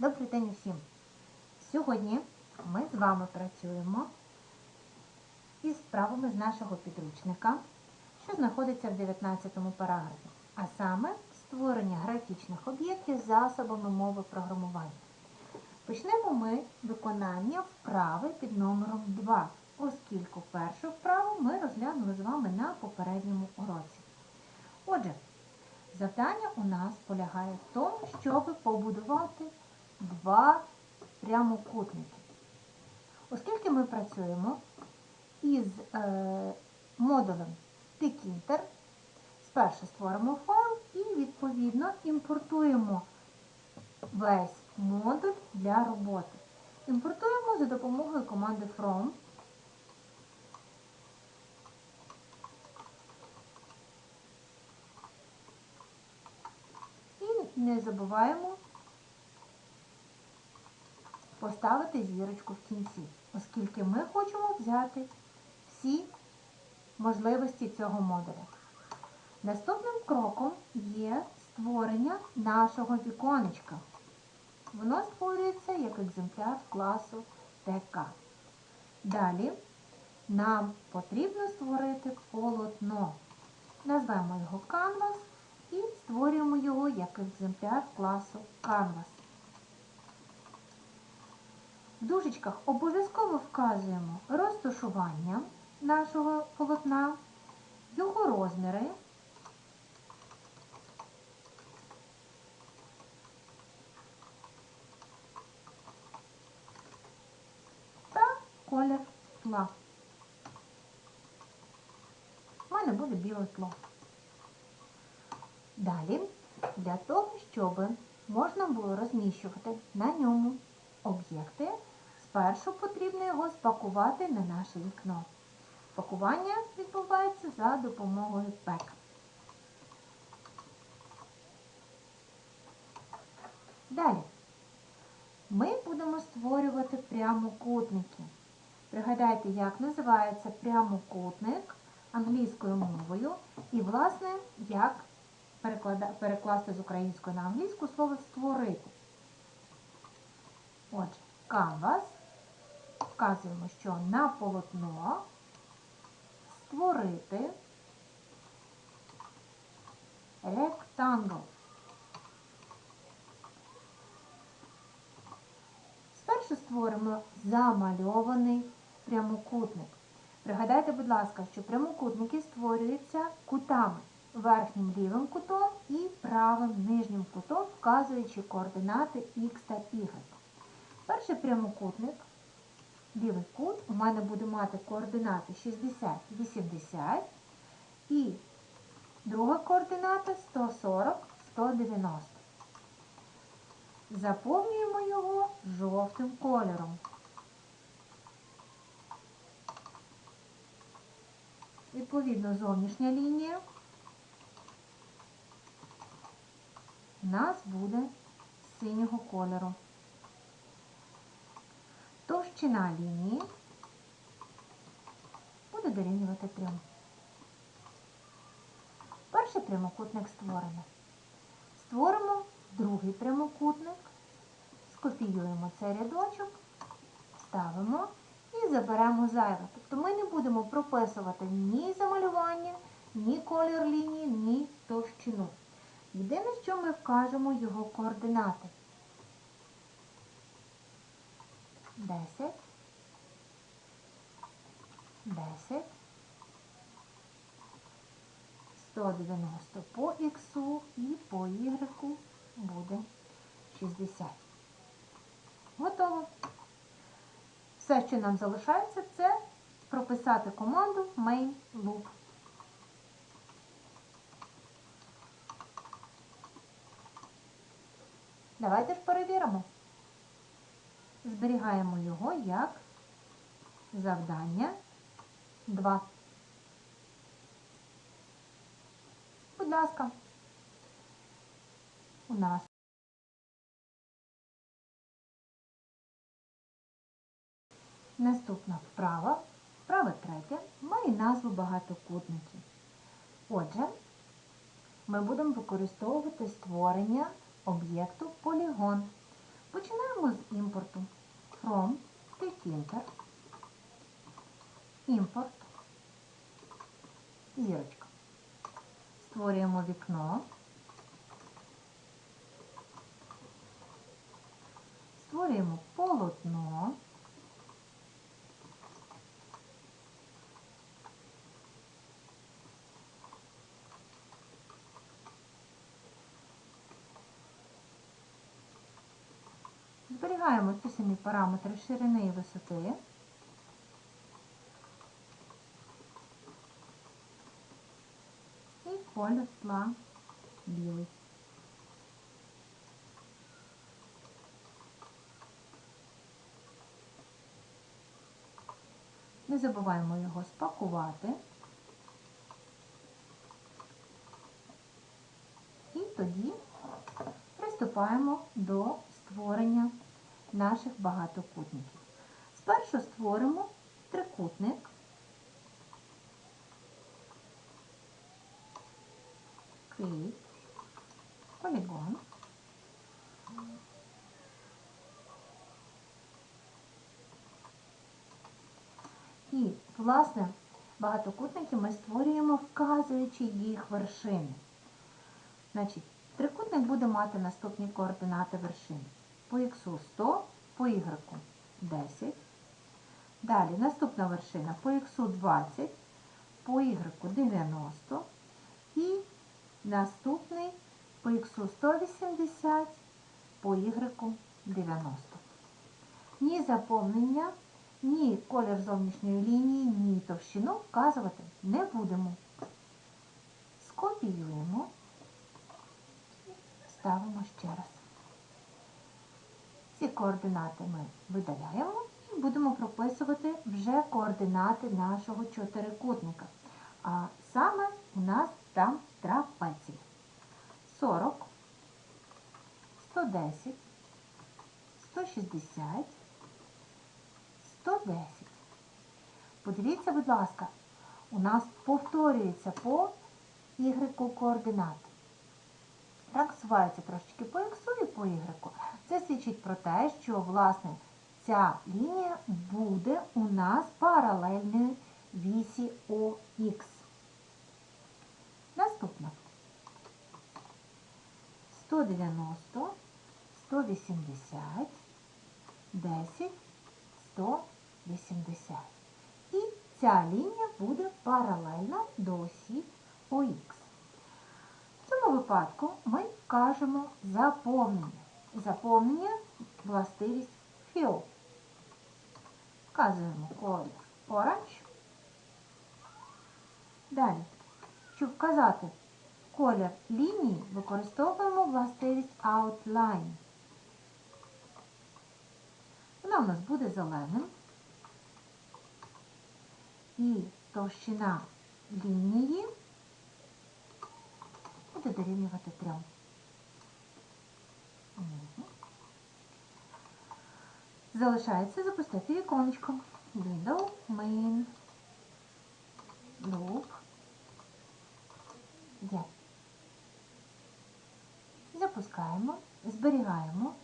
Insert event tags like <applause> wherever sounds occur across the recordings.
Добрий день усім! Сьогодні ми з вами працюємо із справами з нашого підручника, що знаходиться в 19 параграфі, а саме створення графічних об'єктів засобами мови програмування. Почнемо ми виконання вправи під номером 2, оскільки першу вправу ми розглянули з вами на попередньому уроці. Отже, завдання у нас полягає в тому, щоб побудувати два прямокутники. Оскільки ми працюємо із е, модулем Tkinter, спершу створимо файл і відповідно імпортуємо весь модуль для роботи. Імпортуємо за допомогою команди From. І не забуваємо поставити зірочку в кінці, оскільки ми хочемо взяти всі можливості цього модуля. Наступним кроком є створення нашого віконечка. Воно створюється як екземпляр класу ТК. Далі нам потрібно створити полотно. Назвемо його Canvas і створюємо його як екземпляр класу Canvas. В дужечках обов'язково вказуємо розташування нашого полотна, його розміри, та колір тла. У мене буде біле тло. Далі, для того, щоб можна було розміщувати на ньому об'єкти, спершу потрібно його спакувати на наше вікно. Пакування відбувається за допомогою пек. Далі ми будемо створювати прямокутники. Пригадайте, як називається прямокутник англійською мовою і, власне, як перекласти з української на англійську слово створити. Отже, Canvas. Вказуємо, що на полотно створити ректангл. Спершу створимо замальований прямокутник. Пригадайте, будь ласка, що прямокутники створюються кутами, верхнім лівим кутом і правим нижнім кутом, вказуючи координати Х та Y. Перший прямокутник, лівий кут, у мене буде мати координати 60, 80 і друга координата 140, 190. Заповнюємо його жовтим кольором. Відповідно, зовнішня лінія у нас буде синього кольору. Товщина лінії буде дорівнювати 3. Перший прямокутник створено. Створимо другий прямокутник, скопіюємо цей рядочок, ставимо і заберемо зайве. Тобто ми не будемо прописувати ні замалювання, ні колір лінії, ні товщину. Єдине, що ми вкажемо його координати. 10, 10, 190 по х і по y буде 60. Готово. Все, що нам залишається, це прописати команду main loop. Давайте ж перевіримо. Зберігаємо його як завдання 2. Будь ласка, у нас наступна вправа, вправа третя, має назву багатокутників. Отже, ми будемо використовувати створення об'єкту полігон. Починаємо From Тетінкер. Імпорт. Зірочка. Створюємо вікно. Створюємо полотно. Зберігаємо ті самі параметри ширини і висоти. І колір тла білий. Не забуваємо його спакувати. І тоді приступаємо до створення наших багатокутників. Спершу створимо трикутник. Create полігон. І, власне, багатокутники ми створюємо, вказуючи їх вершини. Значить, трикутник буде мати наступні координати вершин. По х 100, по y 10. Далі наступна вершина по х 20, по y 90. І наступний по х 180, по y 90. Ні заповнення, ні колір зовнішньої лінії, ні товщину вказувати не будемо. Скопіюємо, ставимо ще раз. Ці координати ми видаляємо і будемо прописувати вже координати нашого чотирикутника. А саме у нас там трапеція. 40, 110, 160, 110. Подивіться, будь ласка, у нас повторюється по Y координати. Так, звається трошечки по X і по Y. Це свідчить про те, що, власне, ця лінія буде у нас паралельною вісі ОХ. Наступна. 190, 180, 10, 180. І ця лінія буде паралельна до осі ОХ. В цьому випадку ми кажемо заповнення. Заповнення властивість fill. Вказуємо колір orange. Далі, щоб вказати колір лінії, використовуємо властивість outline. Вона у нас буде зеленим. І товщина лінії буде дорівнювати 3. Залишається запустити віконечко. Window, Main, Loop, Є. Запускаємо, зберігаємо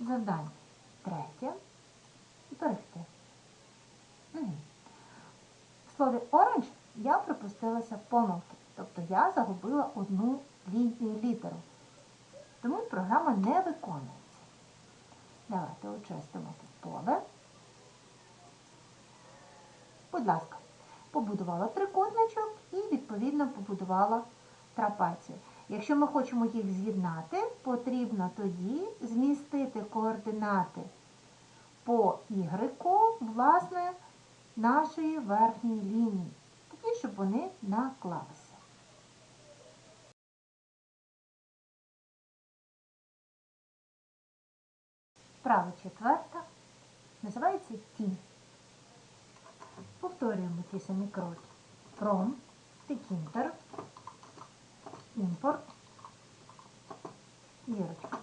завдання третє і берегти. В слові orange я пропустилася помилки. Тобто я загубила одну літеру. Тому програма не виконується. Давайте очистимо тут поле. Будь ласка, побудувала трикутничок і, відповідно, побудувала трапецію. Якщо ми хочемо їх з'єднати, потрібно тоді змістити координати по Y, власне, нашої верхньої лінії, тоді, щоб вони наклалися. Вправа четверта називається тінь. Повторюємо ті самі кроки. From, текінтер, імпорт, зірочка.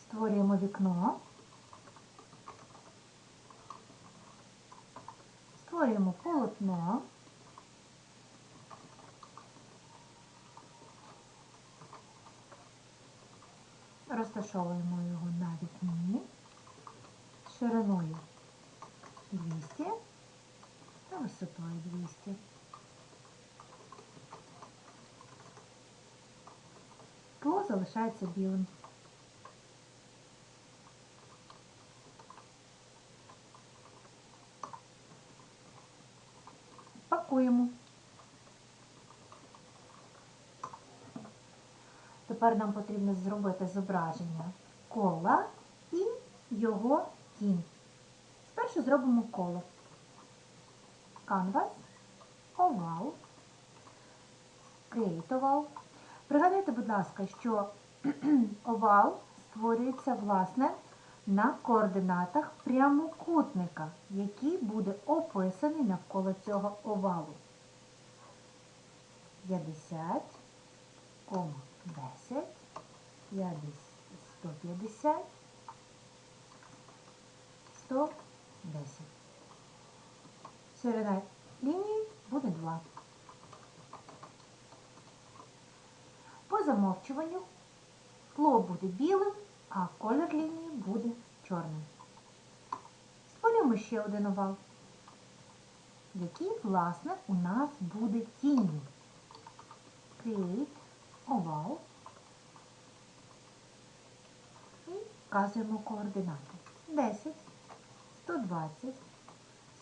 Створюємо вікно. Створюємо полотно. Розташовуємо його на вікні шириною 200 та висотою 200. Тло залишається білим. Тепер нам потрібно зробити зображення кола і його тінь. Спершу зробимо коло. Canvas, овал, Create овал. Пригадайте, будь ласка, що <clears throat> овал створюється, власне, на координатах прямокутника, який буде описаний навколо цього овалу. 50, кома 10, 50, 150, 110. Ширина лінії буде 2. По замовчуванню тло буде білим, а колір лінії буде чорним. Створюємо ще один овал, який, власне, у нас буде тінню. Create овал і вказуємо координати. 10, 120,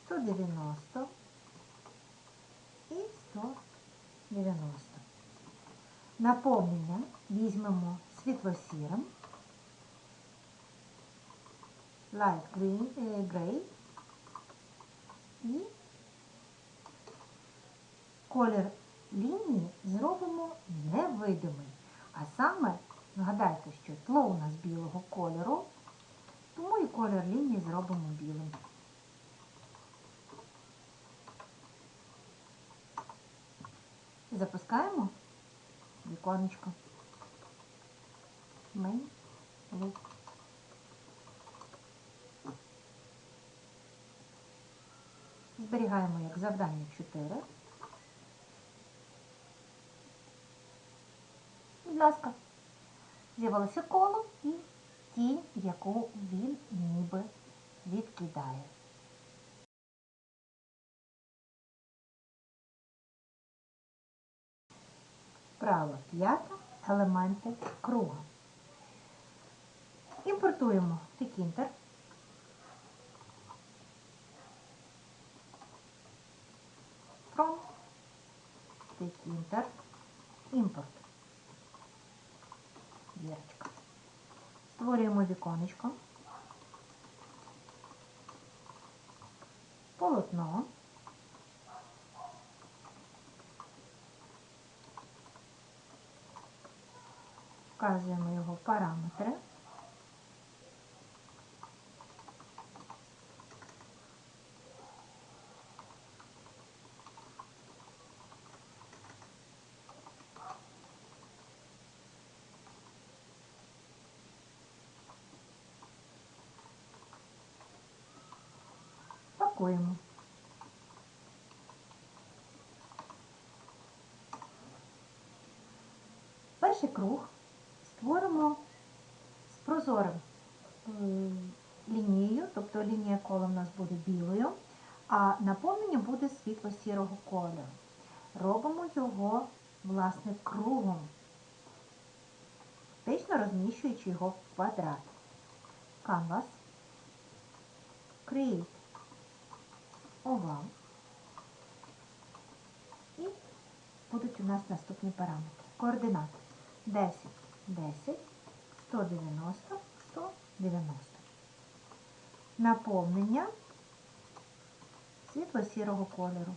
190 і 190. Наповнення візьмемо світло-сірим, light green, е, gray і колір лінії зробимо невидимий. А саме, згадайте, що тло у нас білого кольору, тому і колір лінії зробимо білим. Запускаємо віконечко. Main loop. Зберігаємо як завдання 4. Ласка, з'явилося коло і тінь, яку він ніби відкидає. Право п'ята елементи круга. Імпортуємо тикінтер. From тикінтер. Імпорт. Вірочка. Створюємо віконечко. Полотно. Вказуємо його параметри. Пакуємо. Перший круг створимо з прозорим е, лінією, тобто лінія кола в нас буде білою, а наповнення буде світло-сірого кольору. Робимо його, власне, кругом, фактично розміщуючи його в квадрат. Canvas, Create овал. І будуть у нас наступні параметри. Координати 10, 10, 190, 190. Наповнення світло-сірого кольору.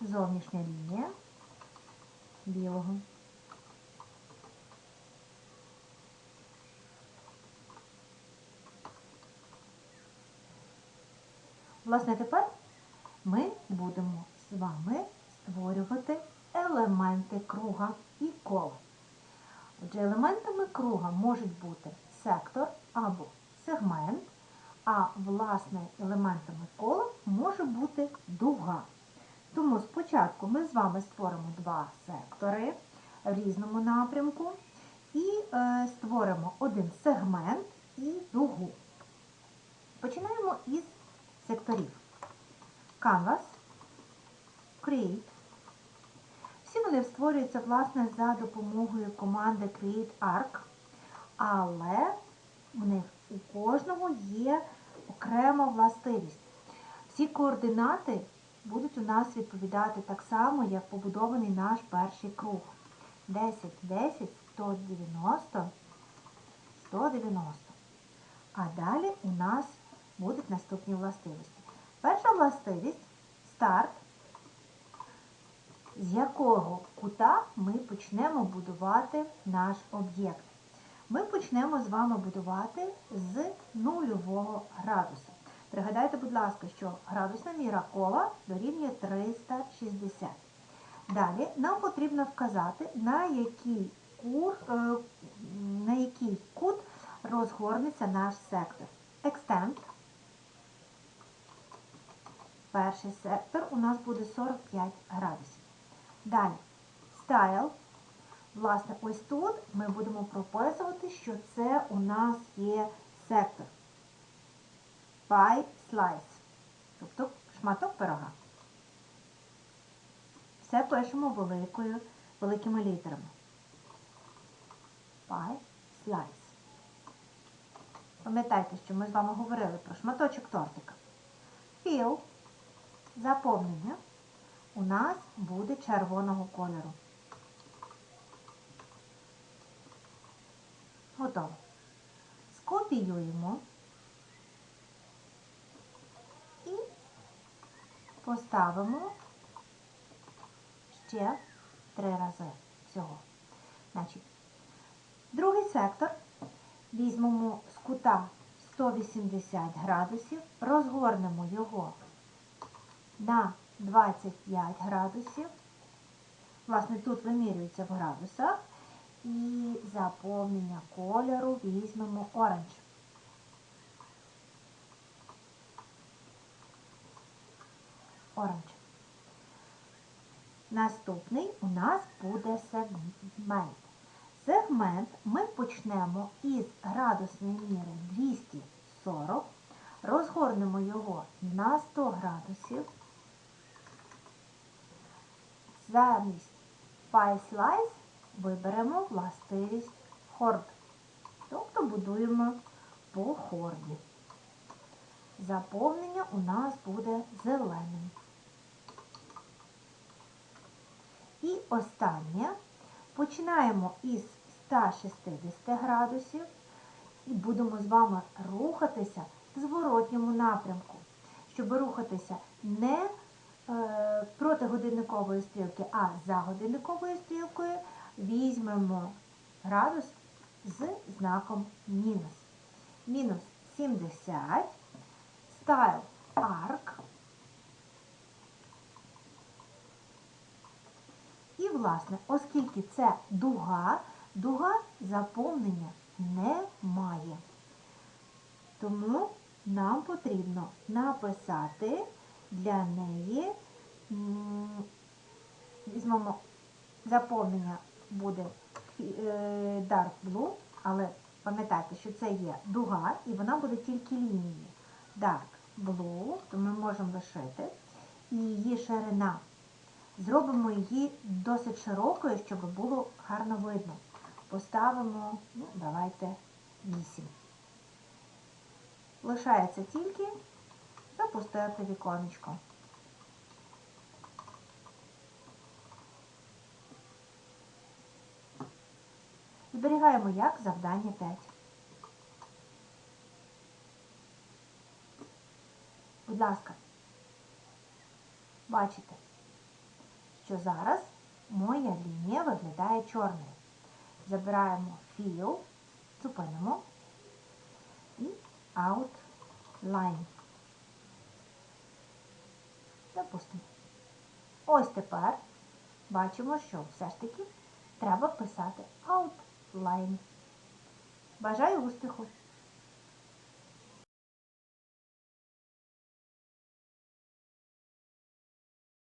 Зовнішня лінія білого. Власне, тепер ми будемо з вами створювати елементи круга і кола. Отже, елементами круга можуть бути сектор або сегмент, а власне елементами кола може бути дуга. Тому спочатку ми з вами створимо два сектори в різному напрямку і е, створимо один сегмент і дугу. Починаємо із секторів. Canvas, Create. Всі вони створюються, власне, за допомогою команди Create Arc, але в них у кожного є окрема властивість. Всі координати будуть у нас відповідати так само, як побудований наш перший круг. 10, 10, 190, 190. А далі у нас будуть наступні властивості. Перша властивість старт, з якого кута ми почнемо будувати наш об'єкт. Ми почнемо з вами будувати з нульового градуса. Пригадайте, будь ласка, що градусна міра кола дорівнює 360. Далі нам потрібно вказати, на який, кур, е, на який кут розгорнеться наш сектор. Extend. Перший сектор у нас буде 45 градусів. Далі Style. Власне, ось тут ми будемо прописувати, що це у нас є сектор. Pie slice. Тобто шматок пирога. Все пишемо великою, великими літерами. Pie slice. Пам'ятайте, що ми з вами говорили про шматочок тортика. Fill, заповнення, у нас буде червоного кольору. Готово. Скопіюємо і поставимо ще три рази всього. Значить, другий сектор візьмемо з кута 180 градусів, розгорнемо його на 25 градусів. Власне, тут вимірюється в градусах. І заповнення кольору візьмемо оранж. Оранж. Наступний у нас буде сегмент. Сегмент ми почнемо із градусної міри 240, розгорнемо його на 100 градусів. Замість pie slice виберемо властивість хорд. Тобто будуємо по хорді. Заповнення у нас буде зеленим. І останнє починаємо із 160 градусів і будемо з вами рухатися в зворотньому напрямку, щоб рухатися не проти годинникової стрілки, а за годинниковою стрілкою візьмемо градус з знаком мінус. Мінус 70, style arc. І, власне, оскільки це дуга, дуга заповнення не має. Тому нам потрібно написати для неї, візьмемо заповнення буде е, dark blue, але пам'ятайте, що це є дуга, і вона буде тільки лінією. Dark blue, то ми можемо лишити. І її ширина. Зробимо її досить широкою, щоб було гарно видно. Поставимо, ну, давайте 8. Лишається тільки запустити віконечко. Зберігаємо як завдання 5. Будь ласка, бачите, що зараз моя лінія виглядає чорною. Забираємо Fill, зупинимо і Outline. Запустимо. Ось тепер бачимо, що все ж таки треба писати outline. Бажаю успіху!